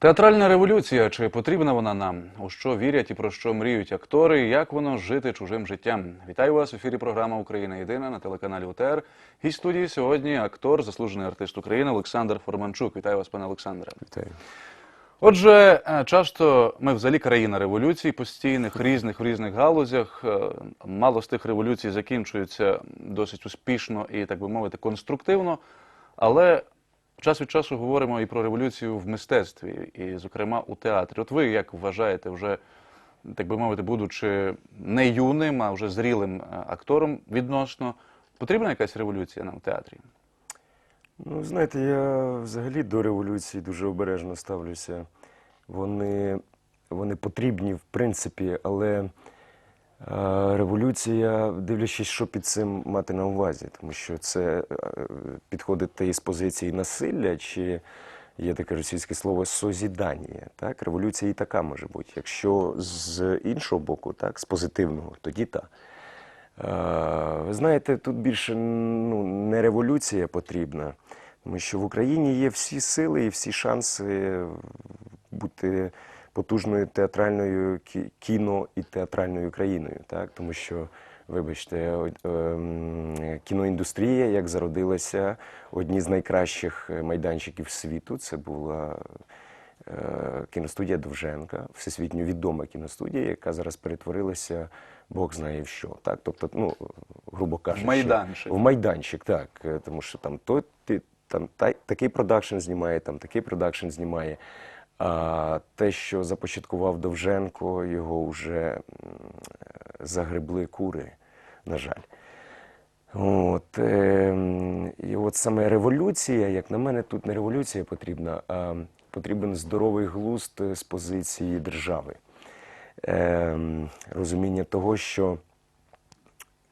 Театральна революція чи потрібна вона нам? У що вірять і про що мріють актори? і Як воно жити чужим життям? Вітаю вас в ефірі. Програма Україна Єдина на телеканалі УТР. Гість студії сьогодні актор, заслужений артист України Олександр Форманчук. Вітаю вас, пане Олександре. Вітаю. Отже, е, часто ми взагалі країна революцій постійних, різних в різних галузях. Е, Мало з тих революцій закінчуються досить успішно і, так би мовити, конструктивно. Але час від часу говоримо і про революцію в мистецтві, і, зокрема, у театрі. От ви як вважаєте, вже так би мовити, будучи не юним, а вже зрілим е, актором відносно, потрібна якась революція нам в театрі? Ну, знаєте, я взагалі до революції дуже обережно ставлюся. Вони, вони потрібні, в принципі, але революція, дивлячись, що під цим мати на увазі, тому що це е, підходити із позиції насилля, чи є таке російське слово созідання. Так? Революція і така може бути. Якщо з іншого боку, так, з позитивного, тоді так. Е, Ви знаєте, тут більше ну, не революція потрібна, тому що в Україні є всі сили і всі шанси бути потужною театральною кіно і театральною країною. Так? Тому що, вибачте, ем, кіноіндустрія, як зародилася, одні з найкращих е, майданчиків світу, це була е, кіностудія Довженка, всесвітньо відома кіностудія, яка зараз перетворилася Бог знає в що. Так? Тобто, ну, грубо кажучи, майданчик. В майданчик, так. Е, Тому що там той ти там та, такий продакшн знімає, там такий продакшн знімає. А те, що започаткував Довженко, його вже загребли кури, на жаль. От, ем, і от саме революція, як на мене, тут не революція потрібна, а потрібен здоровий глузд з позиції держави. Ем, розуміння того, що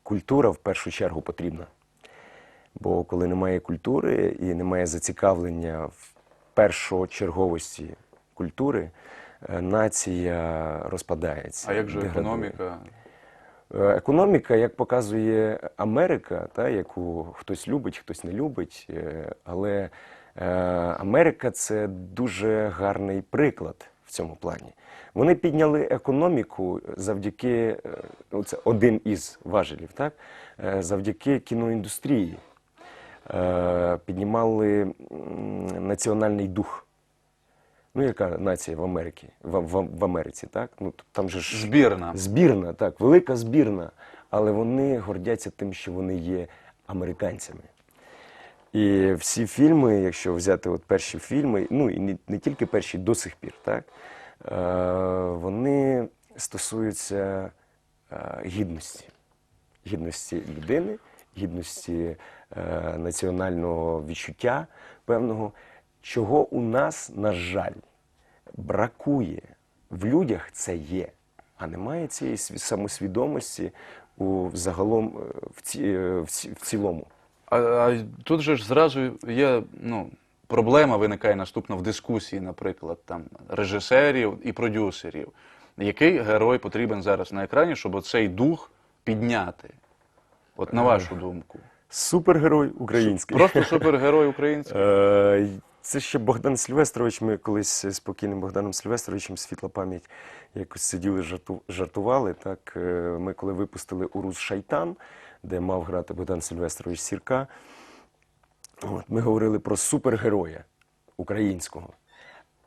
культура в першу чергу потрібна. Бо коли немає культури і немає зацікавлення в першочерговості культури, е, нація розпадається. А як же деградує. економіка? Е, Економіка, як показує Америка, та, яку хтось любить, хтось не любить, е, але Америка це дуже гарний приклад в цьому плані. Вони підняли економіку завдяки, ну, це один із важелів, так? завдяки кіноіндустрії. Піднімали національний дух. Ну, яка нація в Америці, в, в, в Америці, так? Ну, там же ж Збірна. Збірна, так, велика збірна. Але вони гордяться тим, що вони є американцями. І всі фільми, якщо взяти от перші фільми, ну і не, не тільки перші до сих пір, так, е, вони стосуються е, гідності. Гідності людини, гідності е, національного відчуття певного, чого у нас, на жаль, бракує. В людях це є, а немає цієї самосвідомості у загалом е, в, ці, е, в, ці, в цілому. А, а тут же ж зразу є ну, проблема виникає наступна в дискусії, наприклад, там режисерів і продюсерів. Який герой потрібен зараз на екрані, щоб оцей дух підняти? От на вашу думку. Супергерой український. Просто супергерой український. Це ще Богдан Сильвестрович. Ми колись з покійним Богданом Сильвестровичем, світла пам'ять, якось сиділи, жарту- жартували. Так, Е, ми коли випустили Урус Шайтан, де мав грати Богдан Сильвестрович Сірка, от, ми говорили про супергероя українського.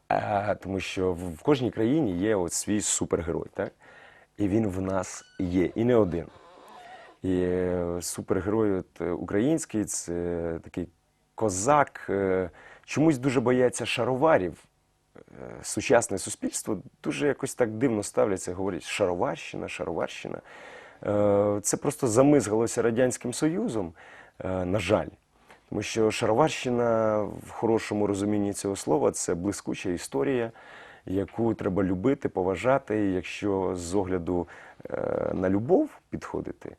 А, тому що в, в кожній країні є от свій супергерой, так? І він в нас є, і не один. І е, супергерой от, е, український це такий козак. Чомусь дуже бояться шароварів. Е, Сучасне суспільство дуже якось так дивно ставляться, говорять шароварщина, шароварщина. Е, Це просто замизгалося Радянським Союзом, е, на жаль. Тому що шароварщина в хорошому розумінні цього слова це блискуча історія, яку треба любити, поважати. Якщо з огляду на любов підходити,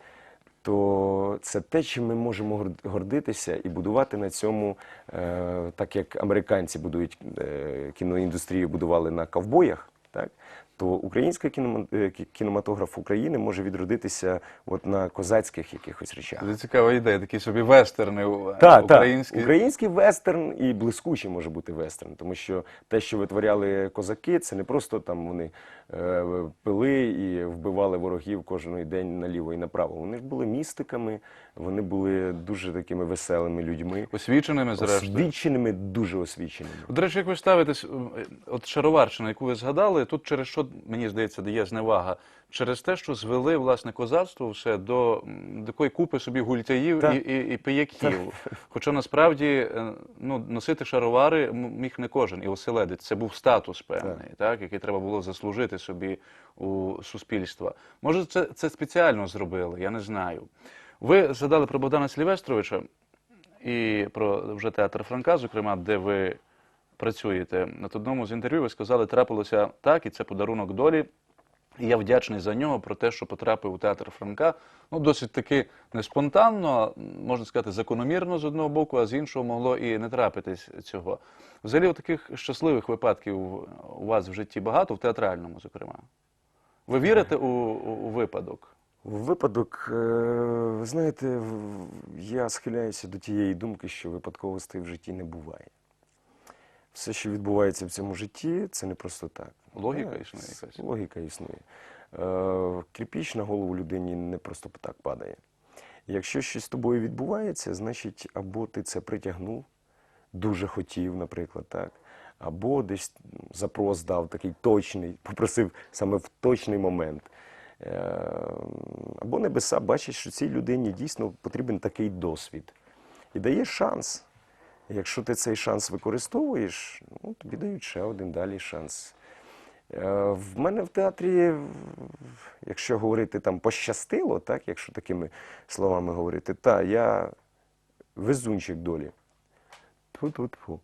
то це те, чим ми можемо гор- гордитися і будувати на цьому, е, так як американці будують е, кіноіндустрію, будували на ковбоях, так? То український е, кі- кінематограф України може відродитися от на козацьких якихось речах. Це цікава ідея, такі собі вестерни е, Так, українські. так. Український вестерн і блискучий може бути вестерн, тому що те, що витворяли козаки, це не просто там вони е, пили і вбивали ворогів кожен день наліво і направо. Вони ж були містиками, вони були дуже такими веселими людьми, Освіченими, зрештою. освіченими, дуже освіченими. До речі, як ви ставитесь, е, от шароварщина, яку ви згадали, тут через що, мені здається, дає зневага? Через те, що звели власне козацтво все до такої купи собі гультяїв і, і, і пияків. Хоча насправді е, ну, носити шаровари міг не кожен, і оселедець. Це був статус певний, так. який треба було заслужити собі у суспільства. Може, це, це спеціально зробили, я не знаю. Ви згадали про Богдана Слівестровича і про вже театр Франка, зокрема, де ви працюєте. На одному з інтерв'ю ви сказали, трапилося так, і це подарунок долі. І я вдячний за нього про те, що потрапив у театр Франка. Ну, досить таки не спонтанно, можна сказати, закономірно з одного боку, а з іншого могло і не трапитись цього. Взагалі, таких щасливих випадків у вас в житті багато, в театральному, зокрема. Ви вірите у, у, у випадок? Випадок, е, ви знаєте, я схиляюся до тієї думки, що випадковостей в житті не буває. Все, що відбувається в цьому житті, це не просто так. Логіка існує якась. Логіка існує. Е, Кирпіч на голову людині не просто так падає. Якщо щось з тобою відбувається, значить, або ти це притягнув, дуже хотів, наприклад, так. Або десь запрос дав такий точний, попросив саме в точний момент. Е, Або небеса бачать, що цій людині дійсно потрібен такий досвід. І дає шанс. Якщо ти цей шанс використовуєш, ну, тобі дають ще один далі шанс. Е, В мене в театрі, якщо говорити там пощастило, так, якщо такими словами говорити, та я везунчик долі. Тьфу-тьфу-тьфу.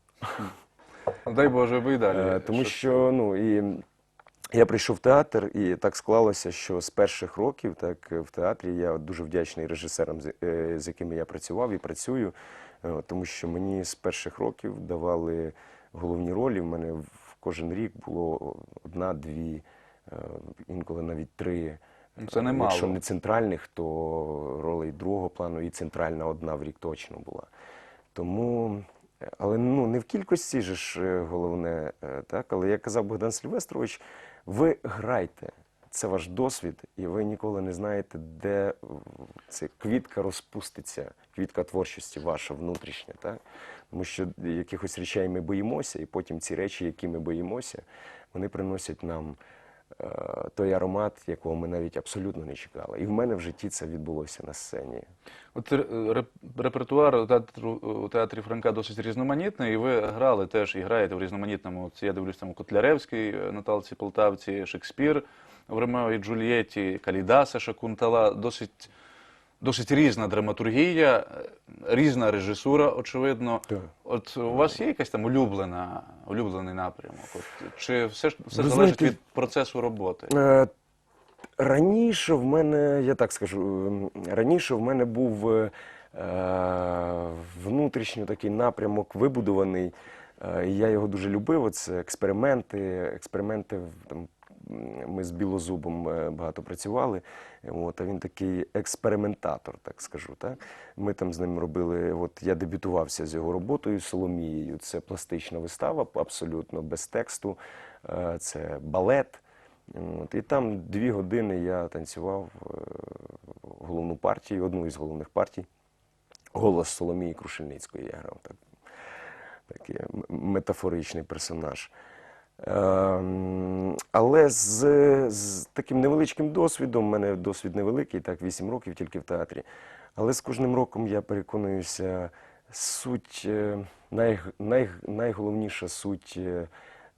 Дай Боже, ви далі. Е, Тому Що- що ну, і я прийшов в театр, і так склалося, що з перших років так, в театрі я дуже вдячний режисерам, з е, якими я працював і працюю, тому що мені з перших років давали головні ролі. В мене в кожен рік було одна-дві, е, інколи навіть три. Ну, це немало. Якщо не центральних, то ролей другого плану і центральна одна в рік точно була. Тому, е, але ну, не в кількості же ж е, головне, е, так? Але як казав Богдан Сильвестрович, ви грайте. Це ваш досвід, і ви ніколи не знаєте, де ця квітка розпуститься, квітка творчості ваша внутрішня. Так? Тому що якихось речей ми боїмося, і потім ці речі, які ми боїмося, вони приносять нам е, той аромат, якого ми навіть абсолютно не чекали. І в мене в житті це відбулося на сцені. От реп- репертуар театру у театрі Франка досить різноманітний, і ви грали теж і граєте в різноманітному. От Я дивлюсь там у Котляревській, е, Наталці Полтавці, Шекспір в Ромео і Джульєтті, Калідаса Шакунтала. Досить, досить різна драматургія, е, різна режисура, очевидно. Так. От у вас є якась там улюблена, улюблений напрямок? От, чи все ж все Ви залежить знаєте, від процесу роботи? Е, Раніше в мене, я так скажу, ем, раніше в мене був е, внутрішньо такий напрямок вибудований. е, і Я його дуже любив. Це експерименти. Експерименти в- там, ми з Білозубом е, багато працювали. От, а він такий експериментатор, так скажу. Так? Ми там з ним робили. От я дебютувався з його роботою Соломією. Це пластична вистава, абсолютно без тексту. Е, Це балет. От, і там дві години я танцював е, головну партію, одну із головних партій. Голос Соломії Крушельницької я грав. Так, такий метафоричний персонаж. Ем, але з, з таким невеличким досвідом, у мене досвід невеликий, так, 8 років тільки в театрі. Але з кожним роком я переконуюся, суть, е, най, най, найголовніша суть е,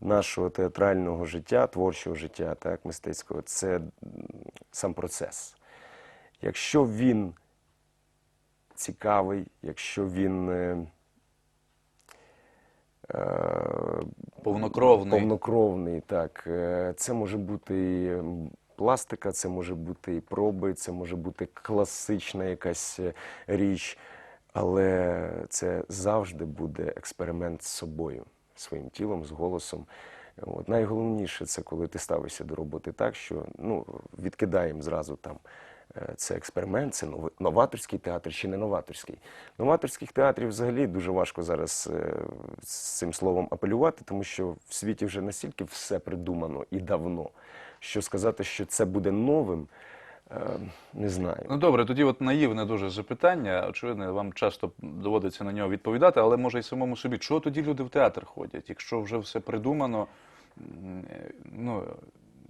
нашого театрального життя, творчого життя, так, мистецького, це сам процес. Якщо він цікавий, якщо він е, Повнокровний. повнокровний, так. Е, Це може бути і пластика, це може бути і проби, це може бути класична якась е, річ, але це завжди буде експеримент з собою, своїм тілом, з голосом. От, найголовніше це коли ти ставишся до роботи так, що ну, відкидаємо зразу там. Е, Це експеримент, це новаторський театр чи не новаторський. Новаторських театрів взагалі дуже важко зараз е, з цим словом апелювати, тому що в світі вже настільки все придумано і давно, що сказати, що це буде новим, е, не знаю. Ну добре, тоді от наївне дуже запитання. Очевидно, вам часто доводиться на нього відповідати, але може й самому собі. Чого тоді люди в театр ходять, якщо вже все придумано? Ну,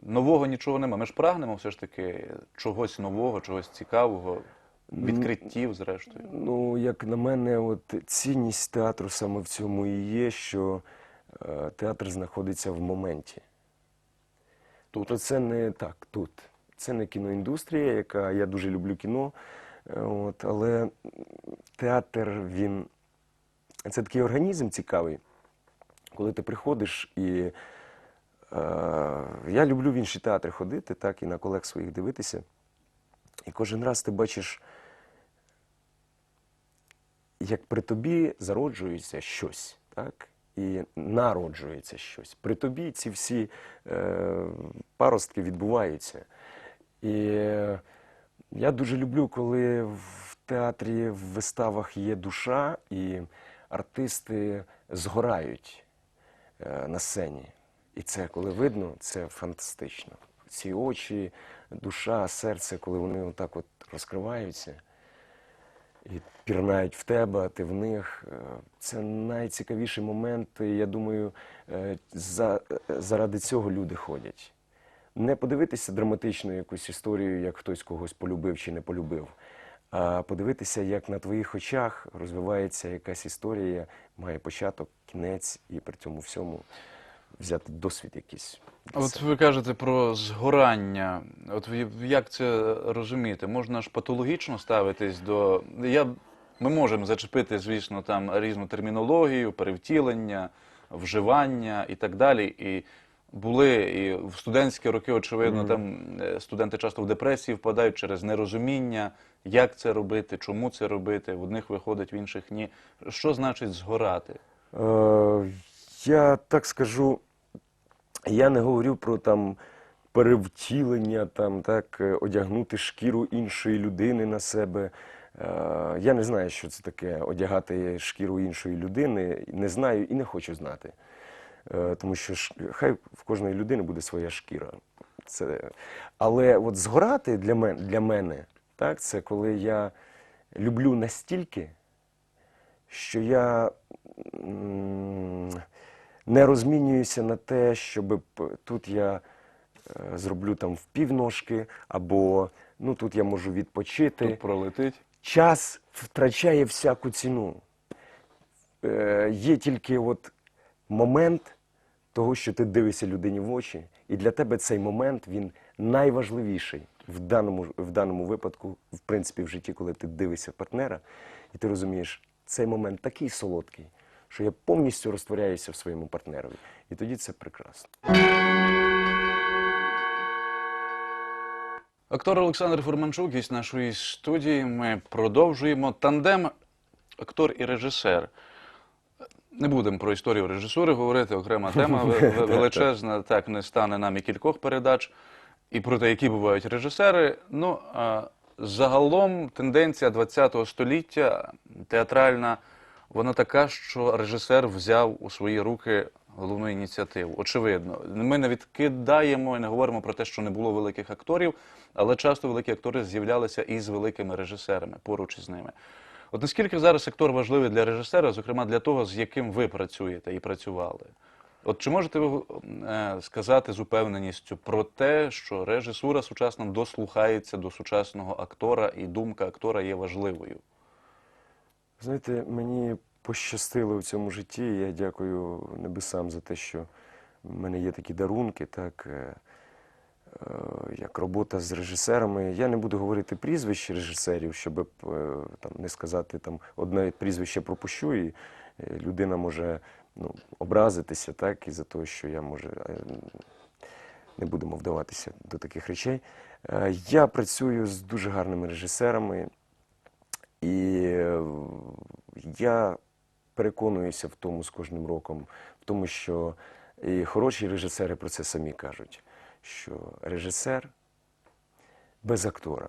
нового нічого нема. Ми ж прагнемо все ж таки чогось нового, чогось цікавого, відкриттів, зрештою. Ну, як на мене, от цінність театру саме в цьому і є, що е, театр знаходиться в моменті. Тобто це не так тут. Це не кіноіндустрія, яка я дуже люблю кіно. е, От, але театр він це такий організм цікавий, коли ти приходиш і я люблю в інші театри ходити, так, і на колег своїх дивитися. І кожен раз ти бачиш як при тобі зароджується щось, так? І народжується щось. При тобі ці всі е, паростки відбуваються. І е, я дуже люблю, коли в театрі, в виставах є душа, і артисти згорають е, на сцені. І це, коли видно, це фантастично. Ці очі, душа, серце, коли вони отак от розкриваються і пірнають в тебе, ти в них. Е, Це найцікавіший момент. Я думаю, е, за, е, заради цього люди ходять. Не подивитися драматичну якусь історію, як хтось когось полюбив чи не полюбив, а подивитися, як на твоїх очах розвивається якась історія, має початок, кінець, і при цьому всьому взяти досвід якийсь. От ви кажете про згорання. От як це розуміти? Можна ж патологічно ставитись до. Я... Ми можемо зачепити, звісно, там різну термінологію, перевтілення, вживання і так далі. І були і в студентські роки, очевидно, там е, студенти часто в депресії впадають через нерозуміння, як це робити, чому це робити. В одних виходить, в інших ні. Що значить згорати? Е, я так скажу, я не говорю про там перевтілення, там, так, е, одягнути шкіру іншої людини на себе. Е, Я не знаю, що це таке одягати шкіру іншої людини. Не знаю і не хочу знати. Е, Тому що хай в кожної людини буде своя шкіра. Це... Але от згорати для мене, для мене так, це коли я люблю настільки, що я не розмінююся на те, щоб тут я е, зроблю там в півножки, або ну тут я можу відпочити. Тут пролетить. Час втрачає всяку ціну. Е, є тільки от момент того, що ти дивишся людині в очі, і для тебе цей момент він найважливіший в даному, в даному випадку, в принципі, в житті, коли ти дивишся партнера, і ти розумієш, цей момент такий солодкий, що я повністю розтворяюся в своєму партнерові. І тоді це прекрасно. Актор Олександр Фурманчук, гість нашої студії. Ми продовжуємо тандем актор і режисер. Не будемо про історію режисури говорити, окрема тема ве- ве- величезна, так не стане нам і кількох передач, і про те, які бувають режисери. Ну, а, загалом тенденція ХХ століття театральна, вона така, що режисер взяв у свої руки головну ініціативу. Очевидно, ми не відкидаємо і не говоримо про те, що не було великих акторів, але часто великі актори з'являлися і з великими режисерами поруч із ними. От наскільки зараз актор важливий для режисера, зокрема для того, з яким ви працюєте і працювали? От чи можете ви е, сказати з упевненістю про те, що режисура сучасна дослухається до сучасного актора, і думка актора є важливою? Знаєте, мені пощастило в цьому житті. і Я дякую небесам за те, що в мене є такі дарунки, так е, е, як робота з режисерами. Я не буду говорити прізвищ режисерів, щоб е, там не сказати там одне прізвище пропущу, і людина може ну, образитися, так, із-за того, що я може. Не будемо вдаватися до таких речей. Я працюю з дуже гарними режисерами. І е, я переконуюся в тому з кожним роком, в тому, що І хороші режисери про це самі кажуть, що режисер без актора.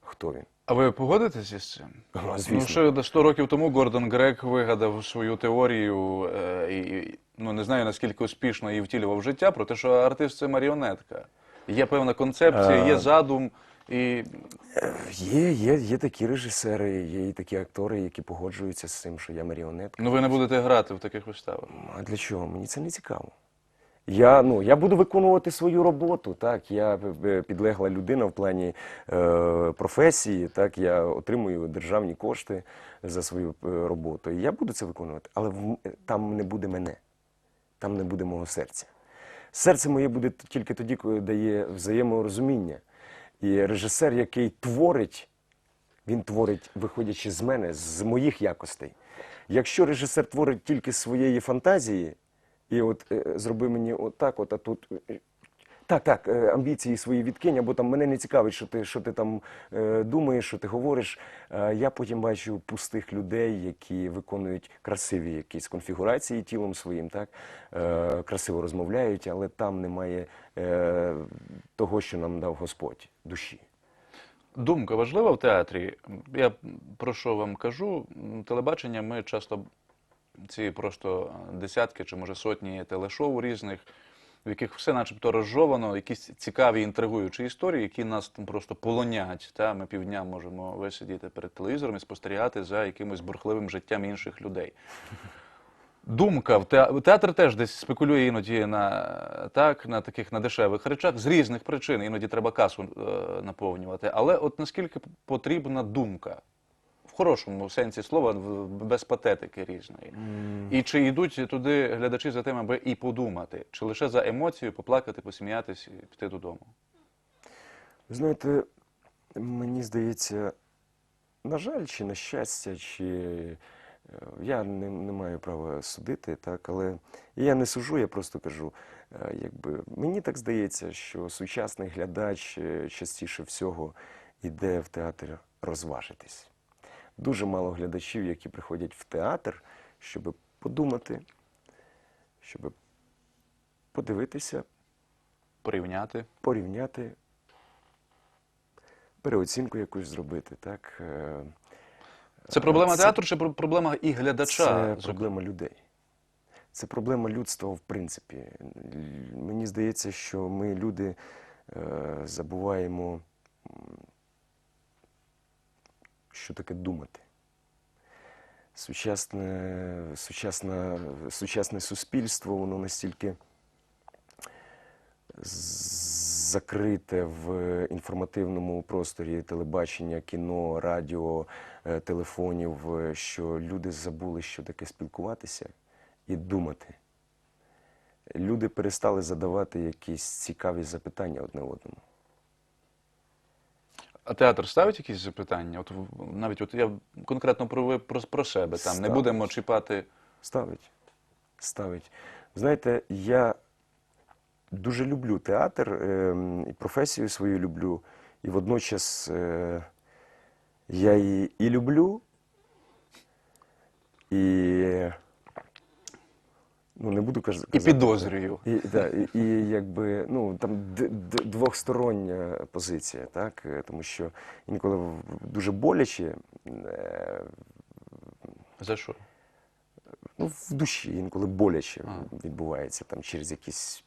Хто він? А ви погодитесь із цим? Ну, Ну, звісно. ще до 100 років тому Гордон Грек вигадав свою теорію, е, і, ну не знаю наскільки успішно її втілював в життя, про те, що артист це маріонетка. Є певна концепція, є задум, і Є, є, є такі режисери, є і такі актори, які погоджуються з цим, що я маріонетка. ну ви не будете грати в таких виставах. А для чого? Мені це не цікаво. Я, ну, я буду виконувати свою роботу. Так, я е, підлегла людина в плані е, професії, так, я отримую державні кошти за свою е, роботу. І я буду це виконувати, але в, там не буде мене, там не буде мого серця. Серце моє буде тільки тоді, коли дає взаєморозуміння. І режисер, який творить, він творить, виходячи з мене, з моїх якостей. Якщо режисер творить тільки своєї фантазії, і от е, зроби мені отак, от, а тут. Так, так, е, амбіції свої відкинь, або там мене не цікавить, що ти, що ти там е, думаєш, що ти говориш. Е, я потім бачу пустих людей, які виконують красиві якісь конфігурації тілом своїм, так, красиво розмовляють, але там немає того, що нам дав Господь, душі. Думка важлива в театрі. Я про що вам кажу? Телебачення ми часто ці просто десятки чи може сотні телешоу різних, в яких все начебто розжовано, якісь цікаві інтригуючі історії, які нас там просто полонять. Та? Ми півдня можемо висидіти перед телевізором і спостерігати за якимось бурхливим життям інших людей. Думка в театр теж десь спекулює іноді на так, на таких на дешевих речах з різних причин. Іноді треба касу е, наповнювати. Але от наскільки потрібна думка хорошому сенсі слова, без патетики різної. І чи йдуть туди глядачі за тим, аби і подумати, чи лише за емоцію поплакати, посміятись і піти додому? Ви знаєте, мені здається, на жаль, чи на щастя, чи е, я не, не маю права судити, так, але я не сужу, я просто кажу, е, якби мені так здається, що сучасний глядач е, частіше всього йде в театр розважитись. Дуже мало глядачів, які приходять в театр, щоб подумати, щоб подивитися, Порівняти. порівняти, переоцінку якусь зробити. Так? Е, Це проблема Це- театру чи проблема і глядача? Це проблема людей. Це проблема людства, в принципі. Мені здається, що ми, люди, е, забуваємо, що таке думати. Сучасне, сучасне, сучасне суспільство, воно настільки закрите в інформативному просторі телебачення, кіно, радіо, е, телефонів, е, що люди забули, що таке спілкуватися і думати. Люди перестали задавати якісь цікаві запитання одне одному. А театр ставить якісь запитання? От в- навіть от я конкретно про, про, про себе там не Ставить. будемо чіпати. Ставить. Ставить. Знаєте, я дуже люблю театр, ем, і професію свою люблю, і водночас е, я її і люблю, і ну, не буду каз- казати. І підозрюю. І, да, і, і якби ну там д- д- двохстороння позиція, так тому що інколи дуже боляче е, За що? ну, в душі, інколи боляче А. відбувається там через якісь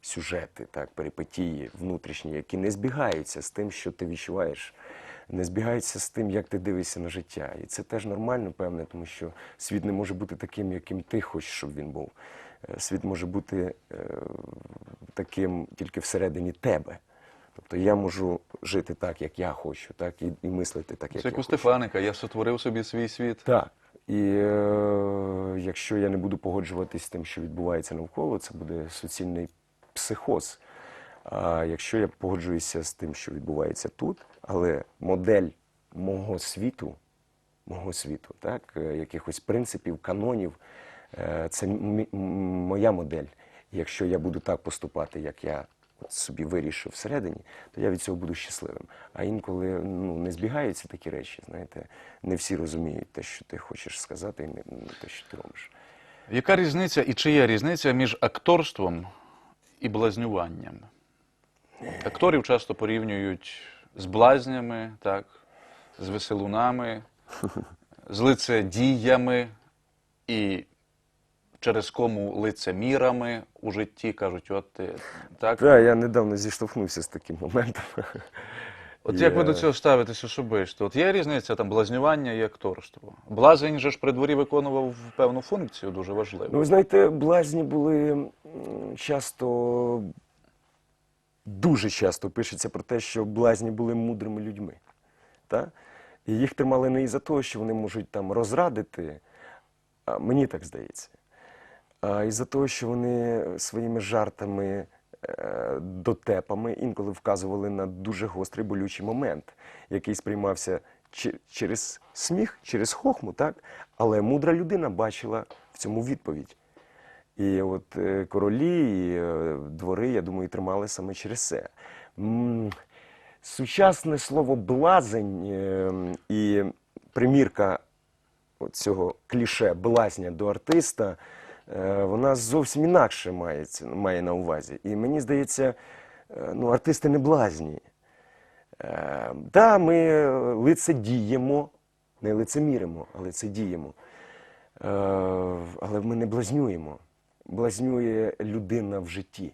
сюжети, так, перипетії внутрішні, які не збігаються з тим, що ти відчуваєш, не збігаються з тим, як ти дивишся на життя. І це теж нормально, певне, тому що світ не може бути таким, яким ти хочеш, щоб він був. Е, Світ може бути е, таким тільки всередині тебе. Тобто я можу жити так, як я хочу, так, і, і мислити так, як Це я як у хочу. Стефаника, я сотворив собі свій світ. Так. І е, якщо я не буду погоджуватись з тим, що відбувається навколо, це буде суцільний психоз. А якщо я погоджуюся з тим, що відбувається тут, але модель мого світу, мого світу, так, е, якихось принципів, канонів, е, це моя модель. Якщо я буду так поступати, як я собі вирішив всередині, то я від цього буду щасливим. А інколи ну, не збігаються такі речі, знаєте, не всі розуміють те, що ти хочеш сказати, і не, те, що ти робиш. Яка різниця і чи є різниця між акторством і блазнюванням? Акторів часто порівнюють з блазнями, так, з веселунами, з лицедіями і через кому лицемірами у житті кажуть, от ти так. Так, я недавно зіштовхнувся з таким моментом. От як ви до цього ставитесь особисто? От є різниця там блазнювання і акторство? Блазень же ж при дворі виконував певну функцію дуже важливу. Ну, ви знаєте, блазні були часто, дуже часто пишеться про те, що блазні були мудрими людьми. Та? І їх тримали не із-за того, що вони можуть там розрадити, а мені так здається, а із-за того, що вони своїми жартами, е, дотепами інколи вказували на дуже гострий болючий момент, який сприймався через сміх, через хохму, так? але мудра людина бачила в цьому відповідь. І от е, королі і е, двори, я думаю, тримали саме через це. Сучасне слово блазень е, і примірка цього кліше блазня до артиста, вона зовсім інакше мається, має на увазі. І мені здається, ну, артисти не блазні. Так, да, ми лицедіємо, не лицеміримо, а лицедіємо. Але ми не блазнюємо. Блазнює людина в житті.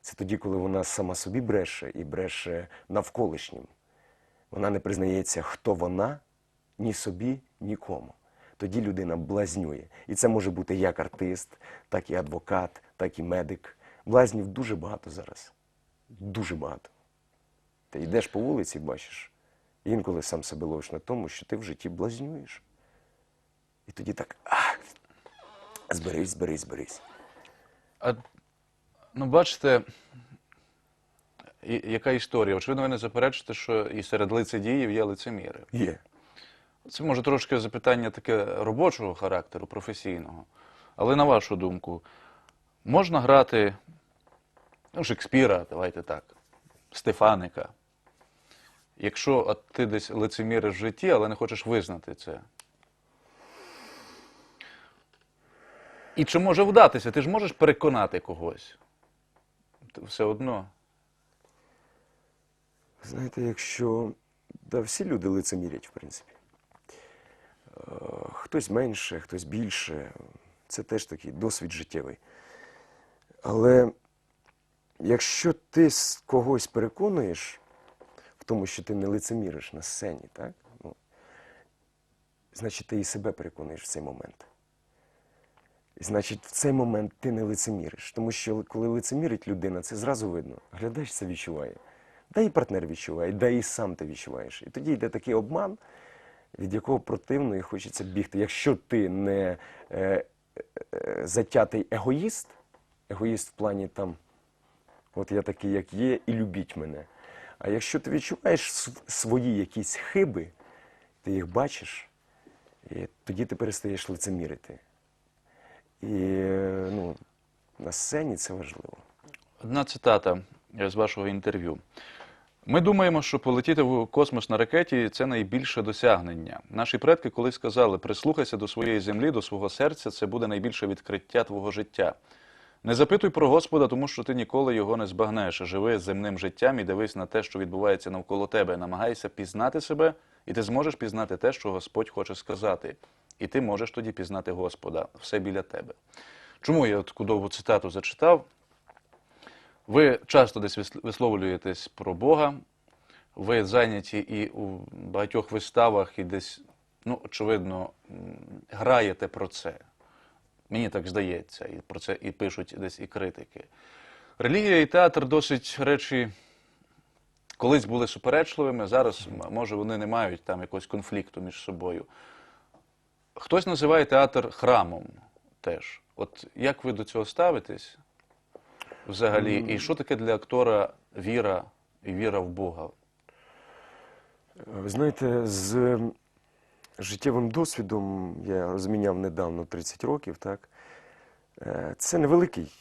Це тоді, коли вона сама собі бреше і бреше навколишнім. Вона не признається, хто вона, ні собі, нікому. Тоді людина блазнює. І це може бути як артист, так і адвокат, так і медик. Блазнів дуже багато зараз. Дуже багато. Ти йдеш по вулиці, бачиш, інколи сам себе ловиш на тому, що ти в житті блазнюєш. І тоді так, ах, зберись, зберись, зберись. А, ну, бачите, і- яка історія? Очевидно, ви не заперечите, що і серед лицедіїв є лицеміри. Є. Це може трошки запитання таке робочого характеру, професійного. Але на вашу думку, можна грати ну, Шекспіра, давайте так, Стефаника. Якщо от ти десь лицеміриш в житті, але не хочеш визнати це. І чи може вдатися? Ти ж можеш переконати когось. Все одно. Знаєте, якщо да, всі люди лицемірять, в принципі. Е, Хтось менше, хтось більше. Це теж такий досвід життєвий. Але якщо ти когось переконуєш в тому, що ти не лицеміриш на сцені, так? Ну, значить, ти і себе переконуєш в цей момент. Значить, в цей момент ти не лицеміриш. Тому що коли лицемірить людина, це зразу видно. Глядач це відчуває. Да і партнер відчуває, да і сам ти відчуваєш. І тоді йде такий обман, від якого противно і хочеться бігти. Якщо ти не е, е, затятий егоїст, егоїст в плані там, от я такий, як є, і любіть мене. А якщо ти відчуваєш свої якісь хиби, ти їх бачиш, і тоді ти перестаєш лицемірити. І ну, на сцені це важливо. Одна цитата з вашого інтерв'ю. Ми думаємо, що полетіти в космос на ракеті це найбільше досягнення. Наші предки колись сказали: прислухайся до своєї землі, до свого серця, це буде найбільше відкриття твого життя. Не запитуй про Господа, тому що ти ніколи його не збагнеш. Живи земним життям і дивись на те, що відбувається навколо тебе. Намагайся пізнати себе, і ти зможеш пізнати те, що Господь хоче сказати. І ти можеш тоді пізнати Господа. Все біля тебе. Чому я таку довгу цитату зачитав? Ви часто десь висловлюєтесь про Бога, ви зайняті і у багатьох виставах, і десь, ну, очевидно, граєте про це. Мені так здається, і про це і пишуть десь і критики. Релігія і театр досить речі колись були суперечливими, зараз, може, вони не мають там якогось конфлікту між собою. Хтось називає театр храмом теж. От як ви до цього ставитесь? взагалі, і що таке для актора віра і віра в Бога? Ви знаєте, з життєвим досвідом я розміняв недавно 30 років, так? Е, Це невеликий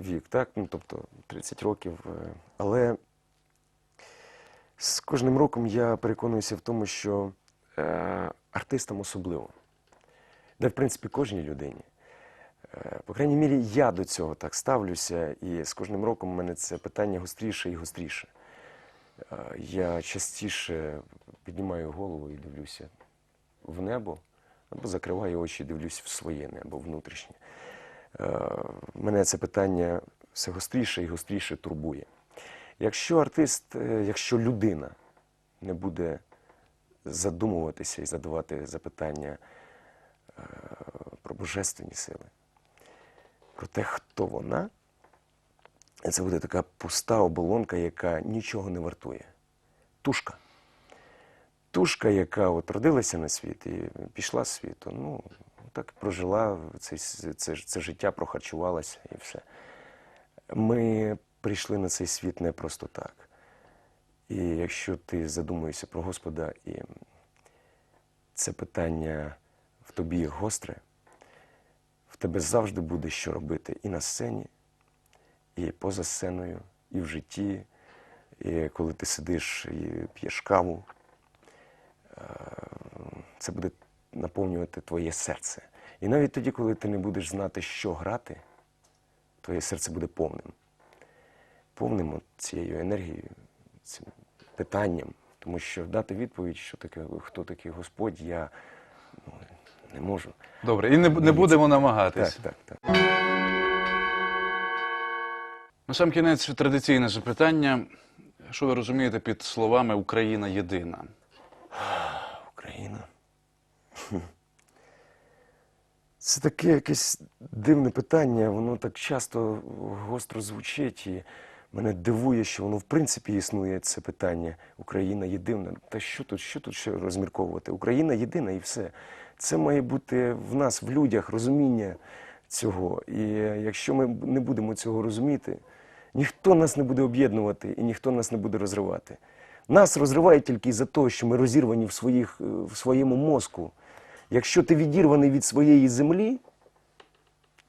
вік, так? Ну, тобто 30 років. е, Але з кожним роком я переконуюся в тому, що е, артистам особливо. Да, в принципі, кожній людині. Е, По крайній мірі, я до цього так ставлюся, і з кожним роком у мене це питання гостріше і гостріше. Е, Я частіше піднімаю голову і дивлюся в небо, або закриваю очі і дивлюся в своє небо внутрішнє. Е, Мене це питання все гостріше і гостріше турбує. Якщо артист, якщо людина не буде задумуватися і задавати запитання про божественні сили, про те, хто вона, це буде така пуста оболонка, яка нічого не вартує. Тушка. Тушка, яка от родилася на світ і пішла з світу, ну, так прожила це, це, це життя, прохарчувалася і все. Ми прийшли на цей світ не просто так. І якщо ти задумуєшся про Господа, і це питання тобі гостре, в тебе завжди буде що робити і на сцені, і поза сценою, і в житті, і коли ти сидиш і п'єш каву. Е, Це буде наповнювати твоє серце. І навіть тоді, коли ти не будеш знати, що грати, твоє серце буде повним. Повним цією енергією, цим питанням. Тому що дати відповідь, що таке, хто такий Господь, я ну, не можу. Добре, і не, не будемо намагатись. Так, так, так. На сам кінець традиційне запитання. Що ви розумієте під словами Україна єдина? Україна. Це таке якесь дивне питання, воно так часто гостро звучить, і мене дивує, що воно в принципі існує це питання. Україна єдина. Та що тут, що тут ще розмірковувати? Україна єдина і все. Це має бути в нас, в людях, розуміння цього. І якщо ми не будемо цього розуміти, ніхто нас не буде об'єднувати і ніхто нас не буде розривати. Нас розривають тільки за те, що ми розірвані в, своїх, е, в своєму мозку. Якщо ти відірваний від своєї землі,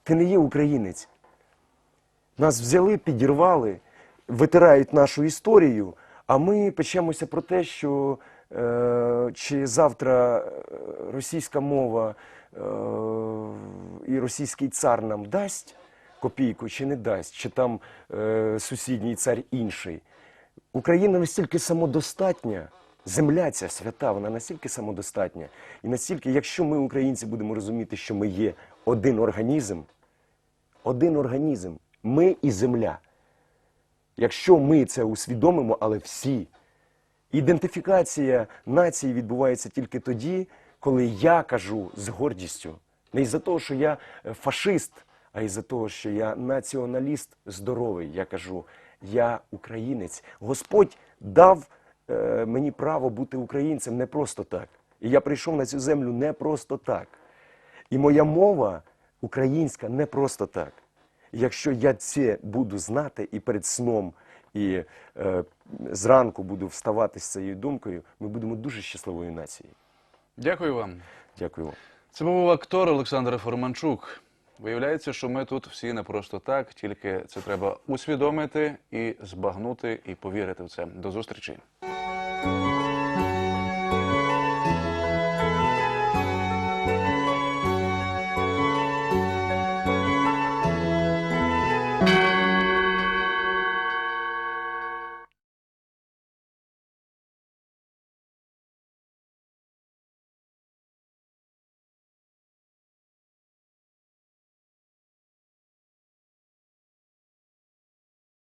ти не є українець. Нас взяли, підірвали, витирають нашу історію, а ми печемося про те, що е, чи завтра е, російська мова е, і російський цар нам дасть копійку, чи не дасть, чи там е, сусідній цар інший. Україна настільки самодостатня, земля ця свята, вона настільки самодостатня. І настільки, якщо ми, українці, будемо розуміти, що ми є один організм, один організм, ми і земля. Якщо ми це усвідомимо, але всі, ідентифікація нації відбувається тільки тоді, коли я кажу з гордістю, не із-за того, що я е, фашист, а із-за того, що я націоналіст здоровий. Я кажу, я українець. Господь дав е, мені право бути українцем не просто так. І я прийшов на цю землю не просто так. І моя мова українська не просто так. Якщо я це буду знати і перед сном, і е, зранку буду вставати з цією думкою, ми будемо дуже щасливою нацією. Дякую вам. Дякую вам. Це був актор Олександр Форманчук. Виявляється, що ми тут всі не просто так, тільки це треба усвідомити і збагнути, і повірити в це. До зустрічі.